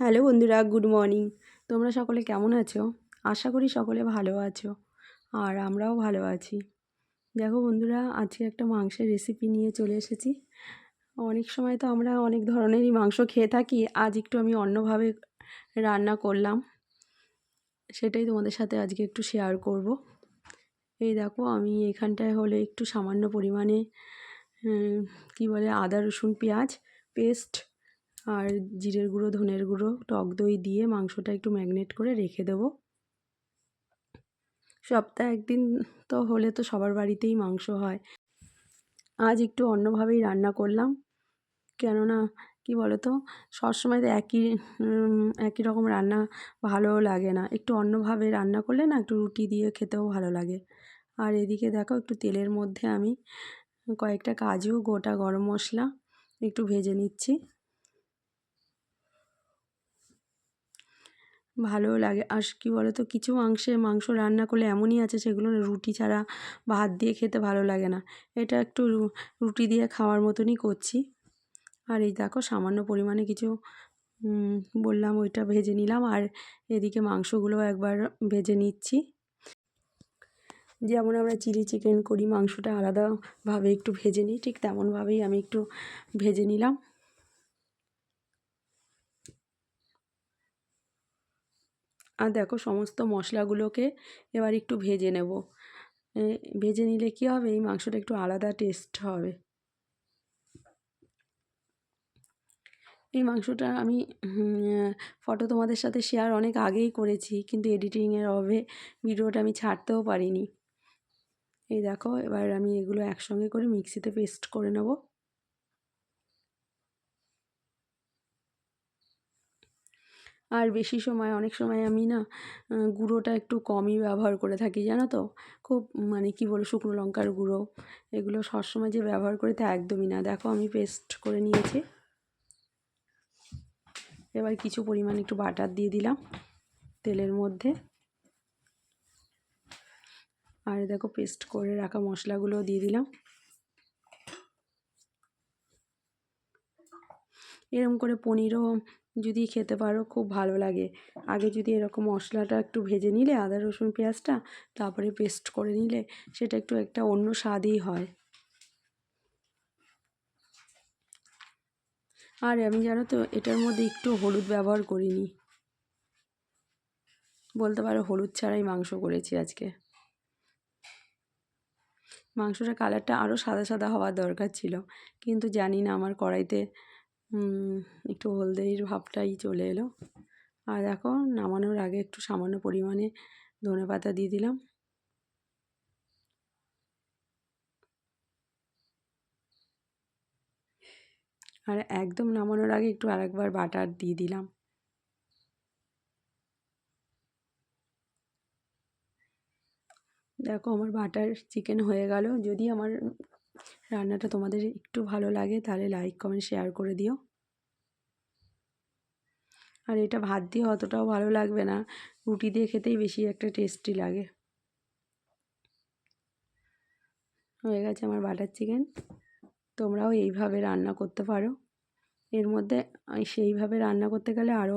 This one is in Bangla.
হ্যালো বন্ধুরা, গুড মর্নিং। তোমরা সকলে কেমন আছো? আশা করি সকলে ভালো আছো আর আমরাও ভালো আছি। দেখো বন্ধুরা, আজকে একটা মাংসের রেসিপি নিয়ে চলে এসেছি। অনেক সময় তো আমরা অনেক ধরনেরই মাংস খেয়ে থাকি, আজ একটু আমি অন্যভাবে রান্না করলাম। সেটাই তোমাদের সাথে আজকে একটু শেয়ার করব। এই দেখো, আমি এখানটায় হলে একটু সামান্য পরিমাণে কি বলে, আদা, রসুন, পেঁয়াজ পেস্ট আর জিরের গুঁড়ো, ধনের গুঁড়ো, টক দই দিয়ে মাংসটা একটু ম্যাগনেট করে রেখে দেবো। সপ্তাহে একদিন তো হলে তো সবার বাড়িতেই মাংস হয়। আজ একটু অন্যভাবেই রান্না করলাম। কেননা, কি বলো তো সবসময় তো একই একই রকম রান্না ভালোও লাগে না। একটু অন্যভাবে রান্না করলে না একটু রুটি দিয়ে খেতেও ভালো লাগে। আর এদিকে দেখো, একটু তেলের মধ্যে আমি কয়েকটা কাজু, গোটা গরম মশলা একটু ভেজে নিচ্ছি। ভালোও লাগে। আর কী বলো তো কিছু মাংসে মাংস রান্না করলে এমনই আছে সেগুলো রুটি ছাড়া ভাত দিয়ে খেতে ভালো লাগে না। এটা একটু রুটি দিয়ে খাওয়ার মতনই করছি। আর এই দেখো সামান্য পরিমাণে কিছু বললাম ওইটা ভেজে নিলাম। আর এদিকে মাংসগুলো একবার ভেজে নিচ্ছি। যেমন আমরা চিলি চিকেন করি, মাংসটা আলাদাভাবে একটু ভেজে নিই, ঠিক তেমনভাবেই আমি একটু ভেজে নিলাম। আর দেখো সমস্ত মশলাগুলোকে এবার একটু ভেজে নেব। ভেজে নিলে কী হবে? এই মাংসটা একটু আলাদা টেস্ট হবে। এই মাংসটা আমি ফটো তোমাদের সাথে শেয়ার অনেক আগেই করেছি, কিন্তু এডিটিংয়ের অভাবে ভিডিওটা আমি ছাড়তেও পারিনি। এই দেখো, এবার আমি এগুলো একসঙ্গে করে মিক্সিতে পেস্ট করে নেব। আর বেশি সময়, অনেক সময় আমি না গুঁড়োটা একটু কমই ব্যবহার করে থাকি, জানো তো? খুব মানে কী বলো শুকনো লঙ্কার গুঁড়ো, এগুলো সবসময় যে ব্যবহার করি তা একদমই না। দেখো আমি পেস্ট করে নিয়েছি। এবার কিছু পরিমাণ একটু বাটার দিয়ে দিলাম তেলের মধ্যে। আর দেখো পেস্ট করে রাখা মশলাগুলো দিয়ে দিলাম। এরম করে পনিরও যদি খেতে পারো খুব ভালো লাগে। আগে যদি এরকম মশলাটা একটু ভেজে নিলে আদা রসুন পেঁয়াজটা তারপরে পেস্ট করে নিলে সেটা একটু একটা অন্য স্বাদই হয়। আর আমি জানো তো এটার মধ্যে একটু হলুদ ব্যবহার করিনি। বলতে পারো হলুদ ছাড়াই মাংস করেছি আজকে। মাংসটার কালারটা আরও সাদা সাদা হওয়ার দরকার ছিল। কিন্তু জানি না আমার কড়াইতে একটু হলদেরির ভাবটাই চলে এলো। আর দেখো নামানোর আগে একটু সামান্য পরিমাণে ধনে পাতা দিয়ে দিলাম। আর একদম নামানোর আগে একটু আরেকবার বাটার দিয়ে দিলাম। দেখো আমার বাটার চিকেন হয়ে গেল। যদি আমার রান্নাটা তোমাদের একটু ভালো লাগে, তাহলে লাইক কমেন্ট শেয়ার করে দিও। আর এটা ভাত দিয়ে অতটাও ভালো লাগবে না, রুটি দিয়ে খেতেই বেশি একটা টেস্টি লাগে। হয়ে গেছে আমার বাটার চিকেন তোমরাও এইভাবে রান্না করতে পারো। এর মধ্যে সেইভাবে রান্না করতে গেলে আরও